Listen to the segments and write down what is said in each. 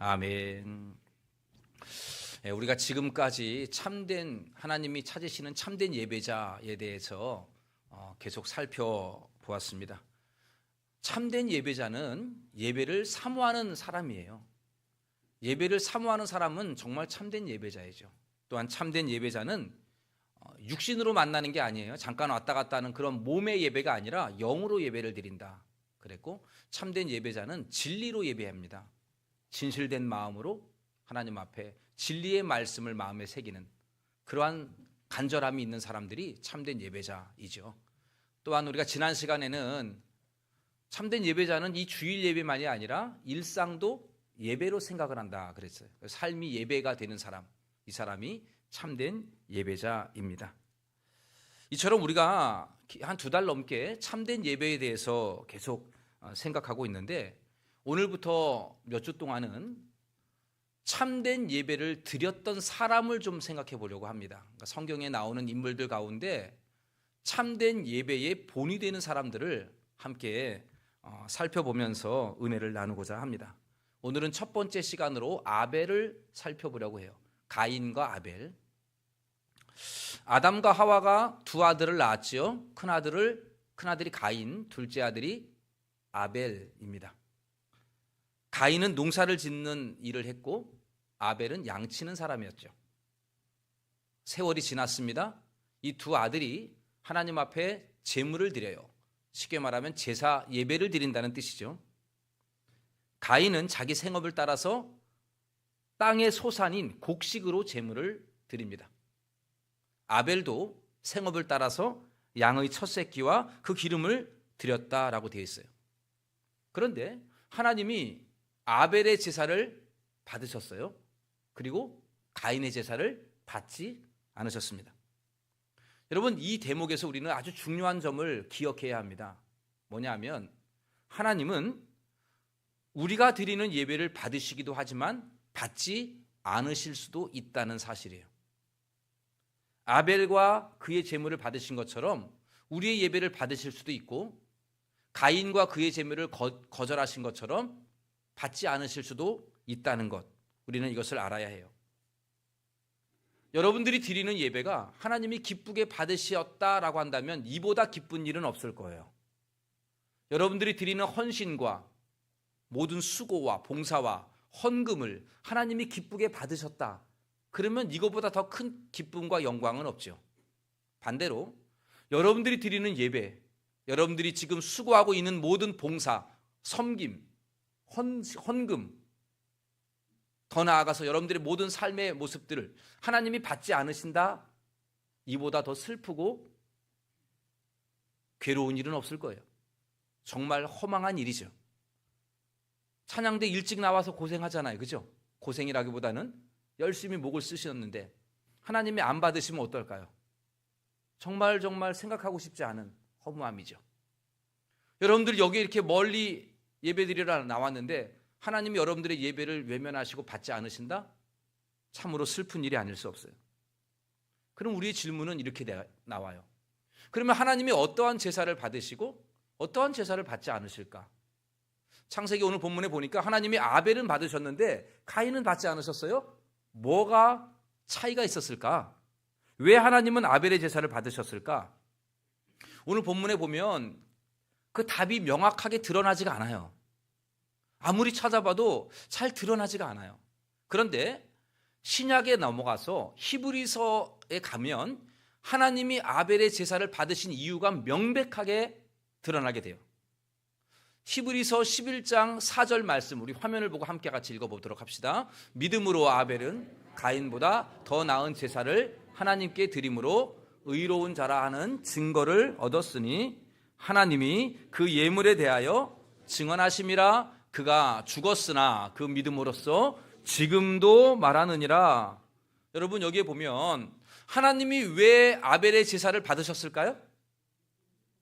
아멘. 예, 우리가 지금까지 참된 하나님이 찾으시는 참된 예배자에 대해서 어, 계속 살펴보았습니다. 참된 예배자는 예배를 사모하는 사람이에요. 예배를 사모하는 사람은 정말 참된 예배자이죠. 또한 참된 예배자는 어, 육신으로 만나는 게 아니에요. 잠깐 왔다 갔다 하는 그런 몸의 예배가 아니라 영으로 예배를 드린다. 그랬고 참된 예배자는 진리로 예배합니다. 진실된 마음으로 하나님 앞에 진리의 말씀을 마음에 새기는 그러한 간절함이 있는 사람들이 참된 예배자이죠. 또한 우리가 지난 시간에는 참된 예배자는 이 주일 예배만이 아니라 일상도 예배로 생각을 한다 그랬어요. 삶이 예배가 되는 사람, 이 사람이 참된 예배자입니다. 이처럼 우리가 한 두 달 넘게 참된 예배에 대해서 계속 어, 생각하고 있는데 오늘부터 몇 주 동안은 참된 예배를 드렸던 사람을 좀 생각해 보려고 합니다. 그러니까 성경에 나오는 인물들 가운데 참된 예배의 본이 되는 사람들을 함께 어, 살펴보면서 은혜를 나누고자 합니다. 오늘은 첫 번째 시간으로 아벨을 살펴보려고 해요. 가인과 아벨. 아담과 하와가 두 아들을 낳았지요. 큰 아들을 큰 아들이 가인, 둘째 아들이 아벨입니다. 가인은 농사를 짓는 일을 했고 아벨은 양치는 사람이었죠. 세월이 지났습니다. 이 두 아들이 하나님 앞에 제물을 드려요. 쉽게 말하면 제사 예배를 드린다는 뜻이죠. 가인은 자기 생업을 따라서 땅의 소산인 곡식으로 제물을 드립니다. 아벨도 생업을 따라서 양의 첫 새끼와 그 기름을 드렸다라고 되어 있어요. 그런데 하나님이 아벨의 제사를 받으셨어요. 그리고 가인의 제사를 받지 않으셨습니다. 여러분 이 대목에서 우리는 아주 중요한 점을 기억해야 합니다. 뭐냐면 하나님은 우리가 드리는 예배를 받으시기도 하지만 받지 않으실 수도 있다는 사실이에요. 아벨과 그의 제물을 받으신 것처럼 우리의 예배를 받으실 수도 있고 가인과 그의 제물을 거, 거절하신 것처럼 받지 않으실 수도 있다는 것. 우리는 이것을 알아야 해요. 여러분들이 드리는 예배가 하나님이 기쁘게 받으셨다라고 한다면 이보다 기쁜 일은 없을 거예요. 여러분들이 드리는 헌신과 모든 수고와 봉사와 헌금을 하나님이 기쁘게 받으셨다. 그러면 이거보다 더 큰 기쁨과 영광은 없죠. 반대로 여러분들이 드리는 예배, 여러분들이 지금 수고하고 있는 모든 봉사, 섬김, 헌, 헌금, 더 나아가서 여러분들의 모든 삶의 모습들을 하나님이 받지 않으신다? 이보다 더 슬프고 괴로운 일은 없을 거예요. 정말 허망한 일이죠. 찬양대 일찍 나와서 고생하잖아요. 그죠? 고생이라기보다는 열심히 목을 쓰셨는데 하나님이 안 받으시면 어떨까요? 정말 정말 생각하고 싶지 않은 허무함이죠. 여러분들 여기 이렇게 멀리 예배드리러 나왔는데 하나님이 여러분들의 예배를 외면하시고 받지 않으신다? 참으로 슬픈 일이 아닐 수 없어요. 그럼 우리의 질문은 이렇게 나와요. 그러면 하나님이 어떠한 제사를 받으시고 어떠한 제사를 받지 않으실까? 창세기 오늘 본문에 보니까 하나님이 아벨은 받으셨는데 가인은 받지 않으셨어요? 뭐가 차이가 있었을까? 왜 하나님은 아벨의 제사를 받으셨을까? 오늘 본문에 보면 그 답이 명확하게 드러나지가 않아요. 아무리 찾아봐도 잘 드러나지가 않아요. 그런데 신약에 넘어가서 히브리서에 가면 하나님이 아벨의 제사를 받으신 이유가 명백하게 드러나게 돼요. 히브리서 11장 4절 말씀 우리 화면을 보고 함께 같이 읽어보도록 합시다. 믿음으로 아벨은 가인보다 더 나은 제사를 하나님께 드림으로 의로운 자라 하는 증거를 얻었으니 하나님이 그 예물에 대하여 증언하심이라 그가 죽었으나 그 믿음으로써 지금도 말하느니라. 여러분 여기에 보면 하나님이 왜 아벨의 제사를 받으셨을까요?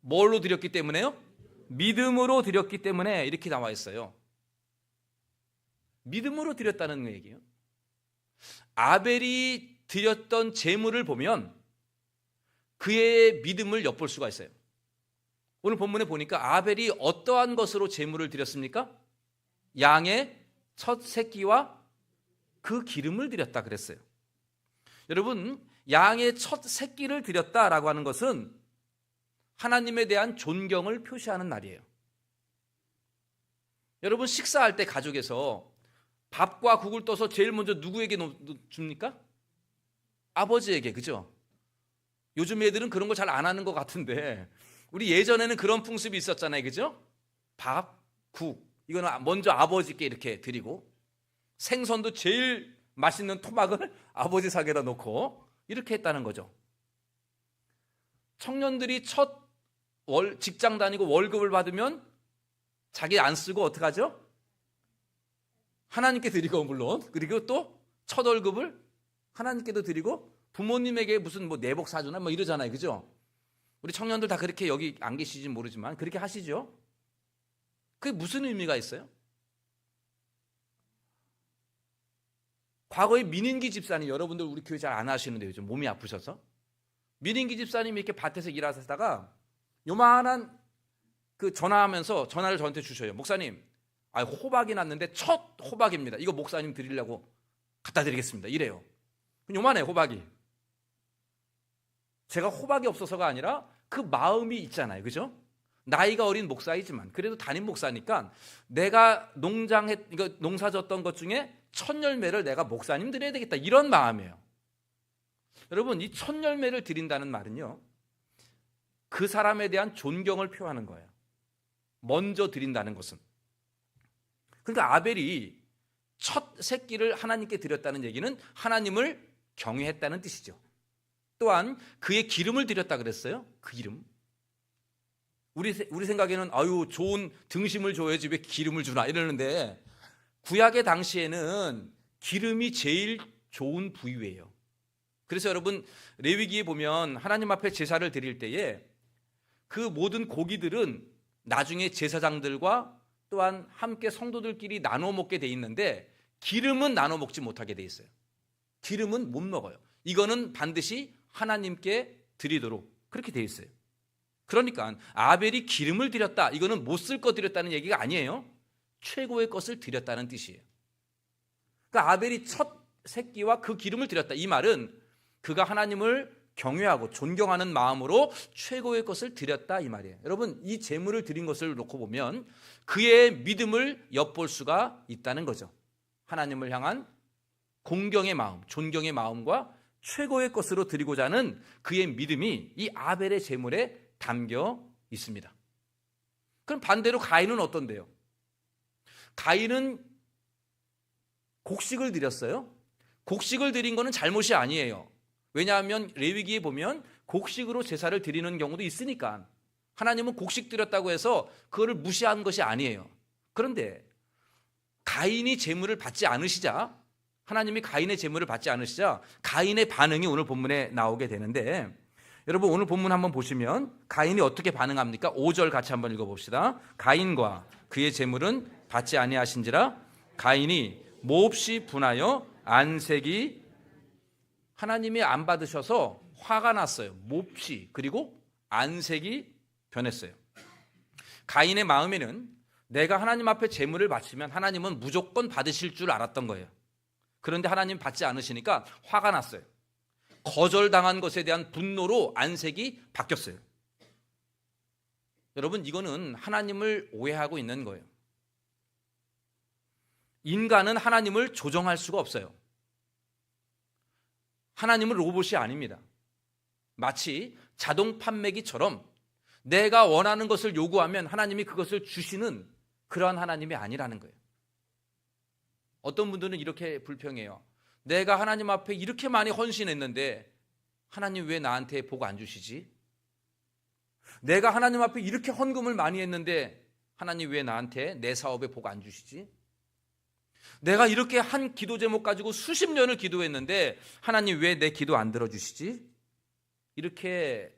뭘로 드렸기 때문에요? 믿음으로 드렸기 때문에 이렇게 나와 있어요. 믿음으로 드렸다는 얘기예요. 아벨이 드렸던 제물을 보면 그의 믿음을 엿볼 수가 있어요. 오늘 본문에 보니까 아벨이 어떠한 것으로 제물을 드렸습니까? 양의 첫 새끼와 그 기름을 드렸다 그랬어요. 여러분, 양의 첫 새끼를 드렸다라고 하는 것은 하나님에 대한 존경을 표시하는 날이에요. 여러분, 식사할 때 가족에서 밥과 국을 떠서 제일 먼저 누구에게 줍니까? 아버지에게, 그죠? 요즘 애들은 그런 거 잘 안 하는 것 같은데, 우리 예전에는 그런 풍습이 있었잖아요, 그죠? 밥, 국, 이거는 먼저 아버지께 이렇게 드리고, 생선도 제일 맛있는 토막을 아버지 사계에다 놓고 이렇게 했다는 거죠. 청년들이 첫 월, 직장 다니고 월급을 받으면 자기 안 쓰고 어떡하죠? 하나님께 드리고 물론 그리고 또 첫 월급을 하나님께도 드리고 부모님에게 무슨 뭐 내복 사주나 뭐 이러잖아요. 그죠? 우리 청년들 다 그렇게 여기 안 계시진 모르지만 그렇게 하시죠? 그게 무슨 의미가 있어요? 과거에 민인기 집사님 여러분들 우리 교회 잘 안 하시는데 요즘 몸이 아프셔서 민인기 집사님이 이렇게 밭에서 일하시다가 요만한 그 전화하면서 전화를 저한테 주셔요. 목사님, 아 호박이 났는데 첫 호박입니다. 이거 목사님 드리려고 갖다 드리겠습니다. 이래요. 요만해 호박이. 제가 호박이 없어서가 아니라 그 마음이 있잖아요. 그죠? 나이가 어린 목사이지만 그래도 담임 목사니까 내가 농장에 이거 농사 졌던 것 중에 첫 열매를 내가 목사님 드려야 되겠다 이런 마음이에요. 여러분 이 첫 열매를 드린다는 말은요 그 사람에 대한 존경을 표하는 거예요. 먼저 드린다는 것은 그러니까 아벨이 첫 새끼를 하나님께 드렸다는 얘기는 하나님을 경외했다는 뜻이죠. 또한 그의 기름을 드렸다 그랬어요. 그 기름. 우리 세- 우리 생각에는 아유 좋은 등심을 줘야지 왜 기름을 주나 이러는데 구약의 당시에는 기름이 제일 좋은 부위예요. 그래서 여러분 레위기에 보면 하나님 앞에 제사를 드릴 때에 그 모든 고기들은 나중에 제사장들과 또한 함께 성도들끼리 나눠 먹게 돼 있는데 기름은 나눠 먹지 못하게 돼 있어요. 기름은 못 먹어요. 이거는 반드시 하나님께 드리도록 그렇게 돼 있어요. 그러니까 아벨이 기름을 드렸다. 이거는 못 쓸 거 드렸다는 얘기가 아니에요. 최고의 것을 드렸다는 뜻이에요. 그러니까 아벨이 첫 새끼와 그 기름을 드렸다. 이 말은 그가 하나님을 경외하고 존경하는 마음으로 최고의 것을 드렸다 이 말이에요. 여러분 이 제물을 드린 것을 놓고 보면 그의 믿음을 엿볼 수가 있다는 거죠. 하나님을 향한 공경의 마음, 존경의 마음과 최고의 것으로 드리고자 하는 그의 믿음이 이 아벨의 제물에 담겨 있습니다. 그럼 반대로 가인은 어떤데요? 가인은 곡식을 드렸어요. 곡식을 드린 거는 잘못이 아니에요. 왜냐하면 레위기에 보면 곡식으로 제사를 드리는 경우도 있으니까 하나님은 곡식 드렸다고 해서 그거를 무시한 것이 아니에요. 그런데 가인이 제물을 받지 않으시자 하나님이 가인의 제물을 받지 않으시자 가인의 반응이 오늘 본문에 나오게 되는데 여러분 오늘 본문 한번 보시면 가인이 어떻게 반응합니까? 5절 같이 한번 읽어 봅시다. 가인과 그의 제물은 받지 아니하신지라 가인이 몹시 분하여 안색이 하나님이 안 받으셔서 화가 났어요. 몹시 그리고 안색이 변했어요. 가인의 마음에는 내가 하나님 앞에 제물을 바치면 하나님은 무조건 받으실 줄 알았던 거예요. 그런데 하나님 받지 않으시니까 화가 났어요. 거절당한 것에 대한 분노로 안색이 바뀌었어요. 여러분, 이거는 하나님을 오해하고 있는 거예요. 인간은 하나님을 조정할 수가 없어요. 하나님은 로봇이 아닙니다. 마치 자동 판매기처럼 내가 원하는 것을 요구하면 하나님이 그것을 주시는 그러한 하나님이 아니라는 거예요. 어떤 분들은 이렇게 불평해요. 내가 하나님 앞에 이렇게 많이 헌신했는데 하나님 왜 나한테 복 안 주시지? 내가 하나님 앞에 이렇게 헌금을 많이 했는데 하나님 왜 나한테 내 사업에 복 안 주시지? 내가 이렇게 한 기도 제목 가지고 수십 년을 기도했는데 하나님 왜 내 기도 안 들어주시지? 이렇게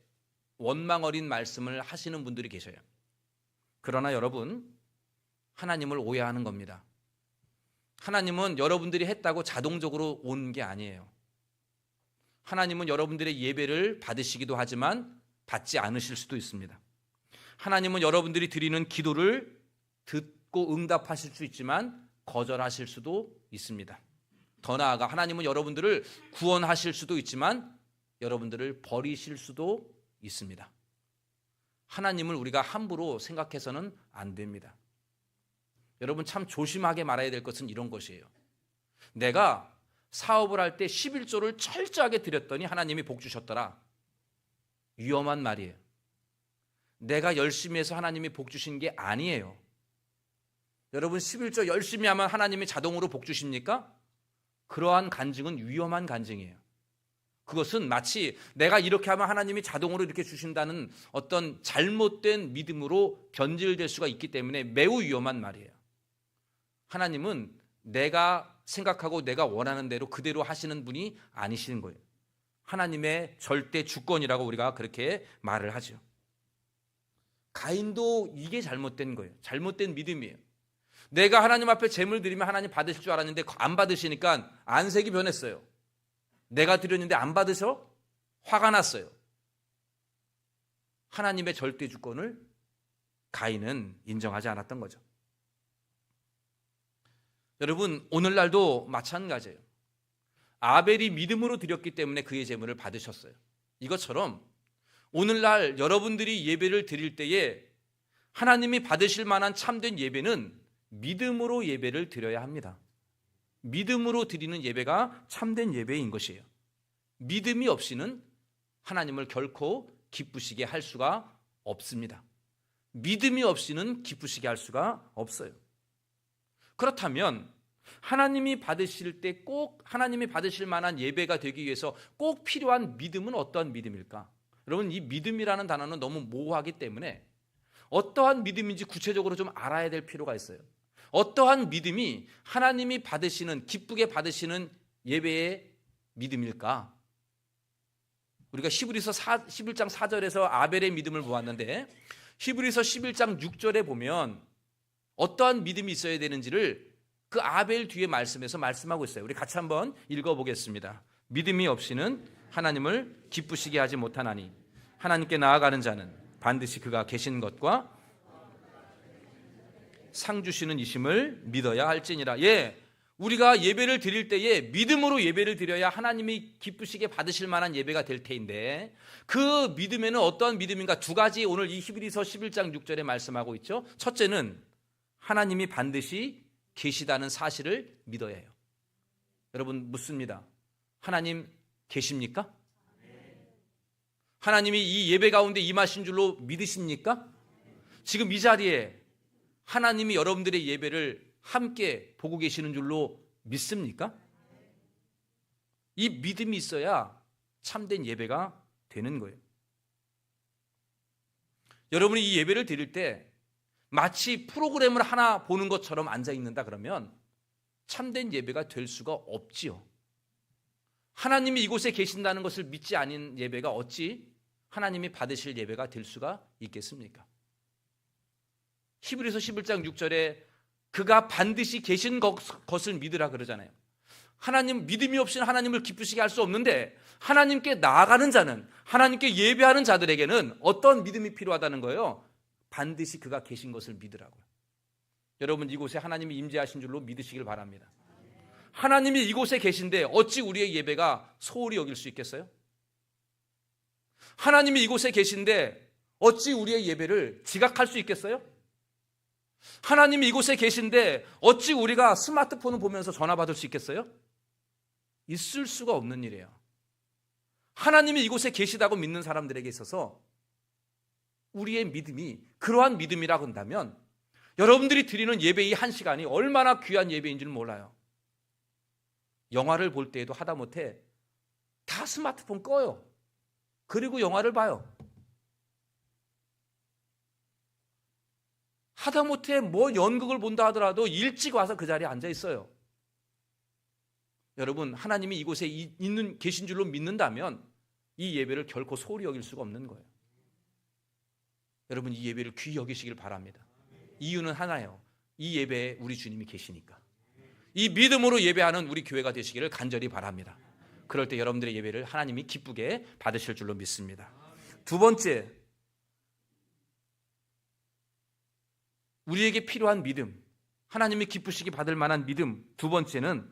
원망 어린 말씀을 하시는 분들이 계셔요. 그러나 여러분, 하나님을 오해하는 겁니다. 하나님은 여러분들이 했다고 자동적으로 온게 아니에요. 하나님은 여러분들의 예배를 받으시기도 하지만 받지 않으실 수도 있습니다. 하나님은 여러분들이 드리는 기도를 듣고 응답하실 수 있지만 거절하실 수도 있습니다. 더 나아가 하나님은 여러분들을 구원하실 수도 있지만 여러분들을 버리실 수도 있습니다. 하나님을 우리가 함부로 생각해서는 안 됩니다. 여러분 참 조심하게 말해야 될 것은 이런 것이에요. 내가 사업을 할 때 11조를 철저하게 드렸더니 하나님이 복 주셨더라. 위험한 말이에요. 내가 열심히 해서 하나님이 복 주신 게 아니에요. 여러분 11조 열심히 하면 하나님이 자동으로 복 주십니까? 그러한 간증은 위험한 간증이에요. 그것은 마치 내가 이렇게 하면 하나님이 자동으로 이렇게 주신다는 어떤 잘못된 믿음으로 변질될 수가 있기 때문에 매우 위험한 말이에요. 하나님은 내가 생각하고 내가 원하는 대로 그대로 하시는 분이 아니시는 거예요. 하나님의 절대 주권이라고 우리가 그렇게 말을 하죠. 가인도 이게 잘못된 거예요. 잘못된 믿음이에요. 내가 하나님 앞에 재물 드리면 하나님 받으실 줄 알았는데 안 받으시니까 안색이 변했어요. 내가 드렸는데 안 받으셔? 화가 났어요. 하나님의 절대 주권을 가인은 인정하지 않았던 거죠. 여러분, 오늘날도 마찬가지예요. 아벨이 믿음으로 드렸기 때문에 그의 재물을 받으셨어요. 이것처럼 오늘날 여러분들이 예배를 드릴 때에 하나님이 받으실 만한 참된 예배는 믿음으로 예배를 드려야 합니다. 믿음으로 드리는 예배가 참된 예배인 것이에요. 믿음이 없이는 하나님을 결코 기쁘시게 할 수가 없습니다. 믿음이 없이는 기쁘시게 할 수가 없어요. 그렇다면 하나님이 받으실 때 꼭 하나님이 받으실 만한 예배가 되기 위해서 꼭 필요한 믿음은 어떠한 믿음일까? 여러분 이 믿음이라는 단어는 너무 모호하기 때문에 어떠한 믿음인지 구체적으로 좀 알아야 될 필요가 있어요. 어떠한 믿음이 하나님이 받으시는 기쁘게 받으시는 예배의 믿음일까? 우리가 히브리서 4, 11장 4절에서 아벨의 믿음을 보았는데 히브리서 11장 6절에 보면 어떠한 믿음이 있어야 되는지를 그 아벨 뒤에 말씀에서 말씀하고 있어요. 우리 같이 한번 읽어보겠습니다. 믿음이 없이는 하나님을 기쁘시게 하지 못하나니 하나님께 나아가는 자는 반드시 그가 계신 것과 상 주시는 이심을 믿어야 할지니라. 예. 우리가 예배를 드릴 때에 믿음으로 예배를 드려야 하나님이 기쁘시게 받으실 만한 예배가 될 테인데 그 믿음에는 어떠한 믿음인가 두 가지 오늘 이 히브리서 11장 6절에 말씀하고 있죠. 첫째는 하나님이 반드시 계시다는 사실을 믿어야 해요. 여러분 묻습니다. 하나님 계십니까? 하나님이 이 예배 가운데 임하신 줄로 믿으십니까? 지금 이 자리에 하나님이 여러분들의 예배를 함께 보고 계시는 줄로 믿습니까? 이 믿음이 있어야 참된 예배가 되는 거예요. 여러분이 이 예배를 드릴 때 마치 프로그램을 하나 보는 것처럼 앉아 있는다 그러면 참된 예배가 될 수가 없지요. 하나님이 이곳에 계신다는 것을 믿지 않은 예배가 어찌 하나님이 받으실 예배가 될 수가 있겠습니까? 히브리서 11장 6절에 그가 반드시 계신 것을 믿으라 그러잖아요. 하나님 믿음이 없이는 하나님을 기쁘시게 할 수 없는데 하나님께 나아가는 자는 하나님께 예배하는 자들에게는 어떤 믿음이 필요하다는 거예요? 반드시 그가 계신 것을 믿으라고요. 여러분 이곳에 하나님이 임재하신 줄로 믿으시길 바랍니다. 하나님이 이곳에 계신데 어찌 우리의 예배가 소홀히 여길 수 있겠어요? 하나님이 이곳에 계신데 어찌 우리의 예배를 지각할 수 있겠어요? 하나님이 이곳에 계신데 어찌 우리가 스마트폰을 보면서 전화 받을 수 있겠어요? 있을 수가 없는 일이에요. 하나님이 이곳에 계시다고 믿는 사람들에게 있어서 우리의 믿음이 그러한 믿음이라고 한다면 여러분들이 드리는 예배의 한 시간이 얼마나 귀한 예배인 줄 몰라요. 영화를 볼 때에도 하다못해 다 스마트폰 꺼요. 그리고 영화를 봐요. 하다못해 뭐 연극을 본다 하더라도 일찍 와서 그 자리에 앉아 있어요. 여러분, 하나님이 이곳에 있는 계신 줄로 믿는다면 이 예배를 결코 소홀히 여길 수가 없는 거예요. 여러분 이 예배를 귀히 여기시길 바랍니다. 이유는 하나예요. 이 예배에 우리 주님이 계시니까. 이 믿음으로 예배하는 우리 교회가 되시기를 간절히 바랍니다. 그럴 때 여러분들의 예배를 하나님이 기쁘게 받으실 줄로 믿습니다. 두 번째, 우리에게 필요한 믿음. 하나님이 기쁘시기 받을 만한 믿음. 두 번째는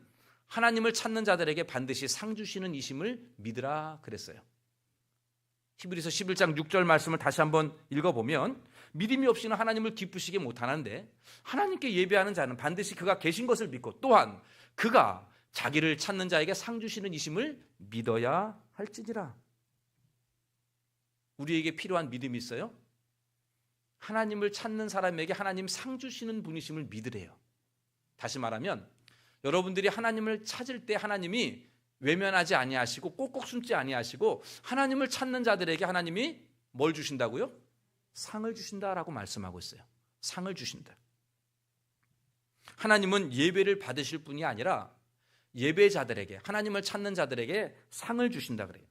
하나님을 찾는 자들에게 반드시 상 주시는 이심을 믿으라 그랬어요. 히브리서 11장 6절 말씀을 다시 한번 읽어보면 믿음이 없이는 하나님을 기쁘시게 못하는데 하나님께 예배하는 자는 반드시 그가 계신 것을 믿고 또한 그가 자기를 찾는 자에게 상 주시는 이심을 믿어야 할지니라. 우리에게 필요한 믿음이 있어요? 하나님을 찾는 사람에게 하나님 상 주시는 분이심을 믿으래요. 다시 말하면 여러분들이 하나님을 찾을 때 하나님이 외면하지 아니하시고 꼭꼭 숨지 아니하시고 하나님을 찾는 자들에게 하나님이 뭘 주신다고요? 상을 주신다라고 말씀하고 있어요. 상을 주신다. 하나님은 예배를 받으실 분이 아니라 예배자들에게 하나님을 찾는 자들에게 상을 주신다 그래요.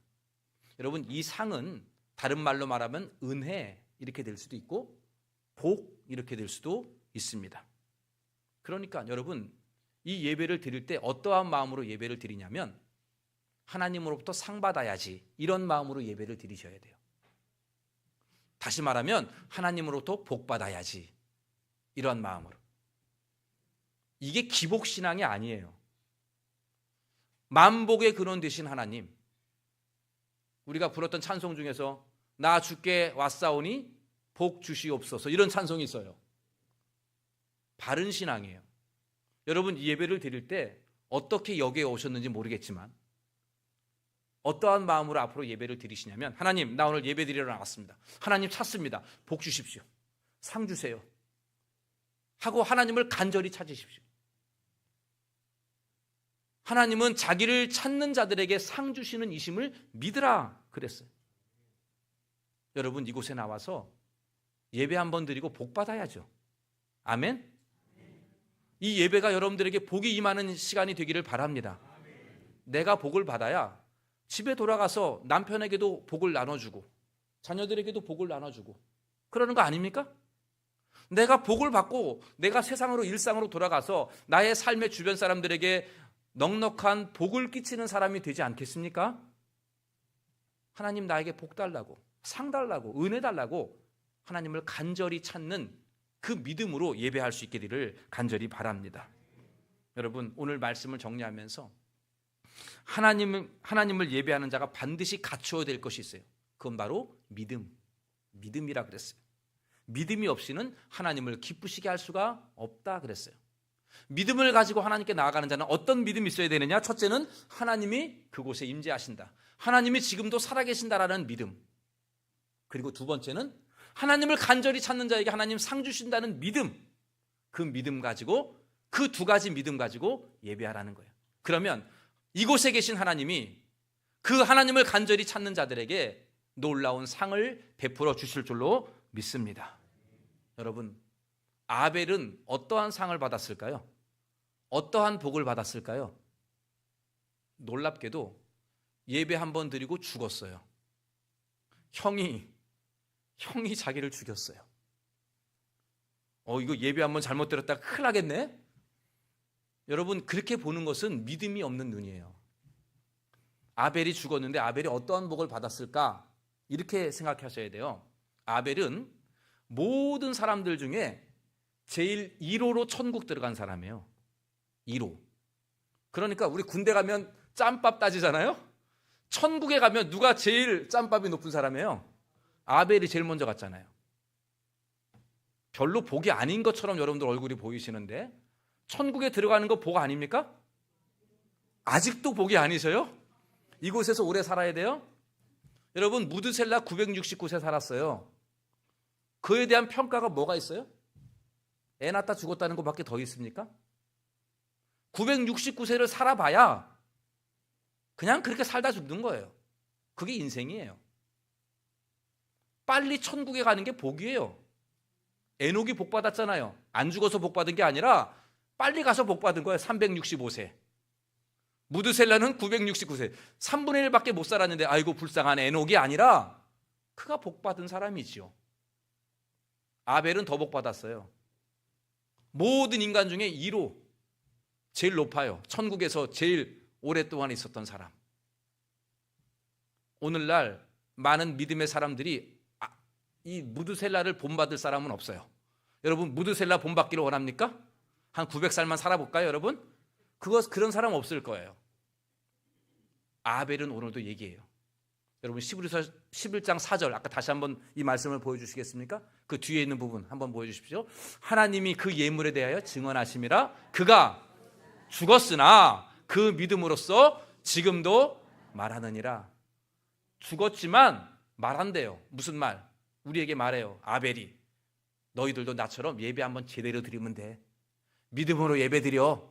여러분 이 상은 다른 말로 말하면 은혜 이렇게 될 수도 있고 복 이렇게 될 수도 있습니다. 그러니까 여러분 이 예배를 드릴 때 어떠한 마음으로 예배를 드리냐면 하나님으로부터 상 받아야지 이런 마음으로 예배를 드리셔야 돼요. 다시 말하면 하나님으로부터 복 받아야지 이런 마음으로. 이게 기복 신앙이 아니에요. 만복의 근원 되신 하나님. 우리가 불렀던 찬송 중에서 나 주께 왔사오니 복 주시옵소서 이런 찬송이 있어요. 바른 신앙이에요. 여러분 이 예배를 드릴 때 어떻게 여기에 오셨는지 모르겠지만 어떠한 마음으로 앞으로 예배를 드리시냐면 하나님 나 오늘 예배 드리러 나왔습니다. 하나님 찾습니다. 복 주십시오. 상 주세요. 하고 하나님을 간절히 찾으십시오. 하나님은 자기를 찾는 자들에게 상 주시는 이심을 믿으라 그랬어요. 여러분 이곳에 나와서 예배 한 번 드리고 복 받아야죠. 아멘. 이 예배가 여러분들에게 복이 임하는 시간이 되기를 바랍니다. 내가 복을 받아야 집에 돌아가서 남편에게도 복을 나눠주고 자녀들에게도 복을 나눠주고 그러는 거 아닙니까? 내가 복을 받고 내가 세상으로 일상으로 돌아가서 나의 삶의 주변 사람들에게 넉넉한 복을 끼치는 사람이 되지 않겠습니까? 하나님 나에게 복 달라고 상 달라고 은혜 달라고 하나님을 간절히 찾는 그 믿음으로 예배할 수 있게 되기를 간절히 바랍니다. 여러분 오늘 말씀을 정리하면서 하나님 하나님을 예배하는 자가 반드시 갖추어야 될 것이 있어요. 그건 바로 믿음. 믿음이라 그랬어요. 믿음이 없이는 하나님을 기쁘시게 할 수가 없다 그랬어요. 믿음을 가지고 하나님께 나아가는 자는 어떤 믿음이 있어야 되느냐? 첫째는 하나님이 그곳에 임재하신다. 하나님이 지금도 살아계신다라는 믿음. 그리고 두 번째는 하나님을 간절히 찾는 자에게 하나님 상 주신다는 믿음. 그 믿음 가지고 그 두 가지 믿음 가지고 예배하라는 거예요. 그러면 이곳에 계신 하나님이 그 하나님을 간절히 찾는 자들에게 놀라운 상을 베풀어 주실 줄로 믿습니다. 여러분, 아벨은 어떠한 상을 받았을까요? 어떠한 복을 받았을까요? 놀랍게도 예배 한 번 드리고 죽었어요. 형이 형이 자기를 죽였어요. 어 이거 예배 한 번 잘못 드렸다 큰일 나겠네. 여러분 그렇게 보는 것은 믿음이 없는 눈이에요. 아벨이 죽었는데 아벨이 어떠한 복을 받았을까? 이렇게 생각하셔야 돼요. 아벨은 모든 사람들 중에 제일 1호로 천국 들어간 사람이에요. 1호. 그러니까 우리 군대 가면 짬밥 따지잖아요. 천국에 가면 누가 제일 짬밥이 높은 사람이에요? 아벨이 제일 먼저 갔잖아요. 별로 복이 아닌 것처럼 여러분들 얼굴이 보이시는데 천국에 들어가는 거 복 아닙니까? 아직도 복이 아니셔요? 이곳에서 오래 살아야 돼요? 여러분 무드셀라 969세 살았어요. 그에 대한 평가가 뭐가 있어요? 애 낳다 죽었다는 것밖에 더 있습니까? 969세를 살아봐야 그냥 그렇게 살다 죽는 거예요. 그게 인생이에요. 빨리 천국에 가는 게 복이에요. 에녹이 복 받았잖아요. 안 죽어서 복 받은 게 아니라 빨리 가서 복 받은 거예요. 365세. 무드셀라는 969세. 3분의 1밖에 못 살았는데 아이고 불쌍한 에녹이 아니라 그가 복 받은 사람이지요. 아벨은 더 복 받았어요. 모든 인간 중에 2로 제일 높아요. 천국에서 제일 오랫동안 있었던 사람. 오늘날 많은 믿음의 사람들이 아, 이 무드셀라를 본받을 사람은 없어요. 여러분 무드셀라 본받기를 원합니까? 한 900살만 살아볼까요, 여러분? 그거 그런 사람 없을 거예요. 아벨은 오늘도 얘기해요. 여러분 11서 11장 4절 아까 다시 한번 이 말씀을 보여 주시겠습니까? 그 뒤에 있는 부분 한번 보여 주십시오. 하나님이 그 예물에 대하여 증언하심이라 그가 죽었으나 그 믿음으로써 지금도 말하느니라. 죽었지만 말한대요. 무슨 말? 우리에게 말해요. 아벨이 너희들도 나처럼 예배 한번 제대로 드리면 돼. 믿음으로 예배 드려.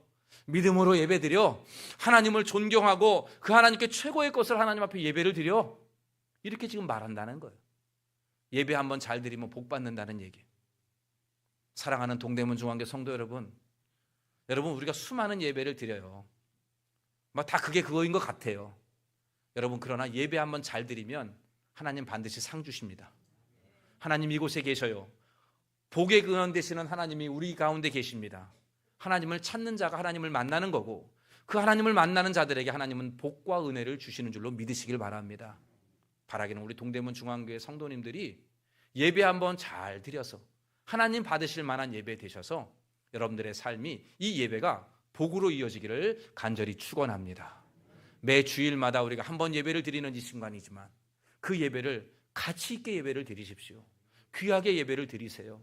믿음으로 예배 드려. 하나님을 존경하고 그 하나님께 최고의 것을 하나님 앞에 예배를 드려. 이렇게 지금 말한다는 거예요. 예배 한번 잘 드리면 복 받는다는 얘기. 사랑하는 동대문 중앙교 성도 여러분, 여러분 우리가 수많은 예배를 드려요. 막 다 그게 그거인 것 같아요. 여러분 그러나 예배 한번 잘 드리면 하나님 반드시 상 주십니다. 하나님 이곳에 계셔요. 복의 근원 되시는 하나님이 우리 가운데 계십니다. 하나님을 찾는 자가 하나님을 만나는 거고 그 하나님을 만나는 자들에게 하나님은 복과 은혜를 주시는 줄로 믿으시길 바랍니다. 바라기는 우리 동대문 중앙교회 성도님들이 예배 한번 잘 드려서 하나님 받으실 만한 예배 되셔서 여러분들의 삶이 이 예배가 복으로 이어지기를 간절히 축원합니다. 매 주일마다 우리가 한 번 예배를 드리는 이 순간이지만 그 예배를 가치 있게 예배를 드리십시오. 귀하게 예배를 드리세요.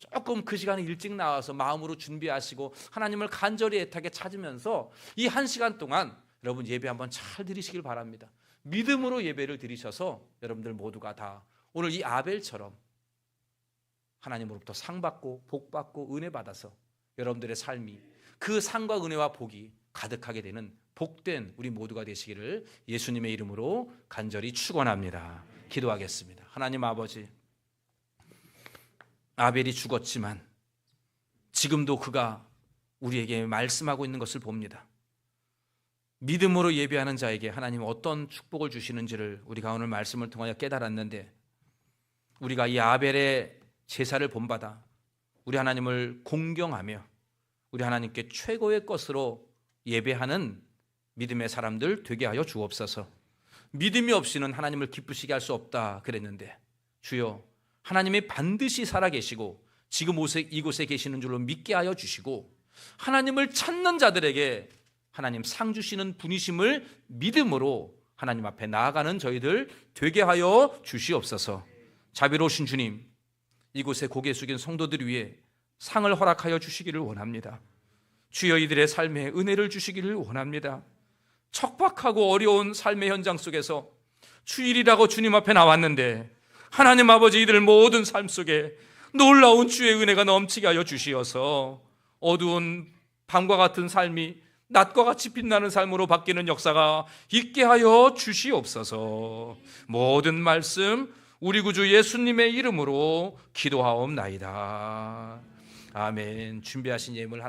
조금 그 시간에 일찍 나와서 마음으로 준비하시고 하나님을 간절히 애타게 찾으면서 이 한 시간 동안 여러분 예배 한번 잘 드리시길 바랍니다. 믿음으로 예배를 드리셔서 여러분들 모두가 다 오늘 이 아벨처럼 하나님으로부터 상 받고 복 받고 은혜 받아서 여러분들의 삶이 그 상과 은혜와 복이 가득하게 되는 복된 우리 모두가 되시기를 예수님의 이름으로 간절히 축원합니다. 기도하겠습니다. 하나님 아버지 아벨이 죽었지만 지금도 그가 우리에게 말씀하고 있는 것을 봅니다. 믿음으로 예배하는 자에게 하나님 어떤 축복을 주시는지를 우리가 오늘 말씀을 통하여 깨달았는데 우리가 이 아벨의 제사를 본받아 우리 하나님을 공경하며 우리 하나님께 최고의 것으로 예배하는 믿음의 사람들 되게 하여 주옵소서. 믿음이 없이는 하나님을 기쁘시게 할 수 없다 그랬는데 주여 하나님이 반드시 살아계시고 지금 이곳에 계시는 줄로 믿게 하여 주시고 하나님을 찾는 자들에게 하나님 상 주시는 분이심을 믿음으로 하나님 앞에 나아가는 저희들 되게 하여 주시옵소서. 자비로우신 주님, 이곳에 고개 숙인 성도들 위해 상을 허락하여 주시기를 원합니다. 주여 이들의 삶에 은혜를 주시기를 원합니다. 척박하고 어려운 삶의 현장 속에서 주일이라고 주님 앞에 나왔는데 하나님 아버지 이들 모든 삶 속에 놀라운 주의 은혜가 넘치게 하여 주시어서 어두운 밤과 같은 삶이 낮과 같이 빛나는 삶으로 바뀌는 역사가 있게 하여 주시옵소서. 모든 말씀 우리 구주 예수님의 이름으로 기도하옵나이다. 아멘. 준비하신 예물 하나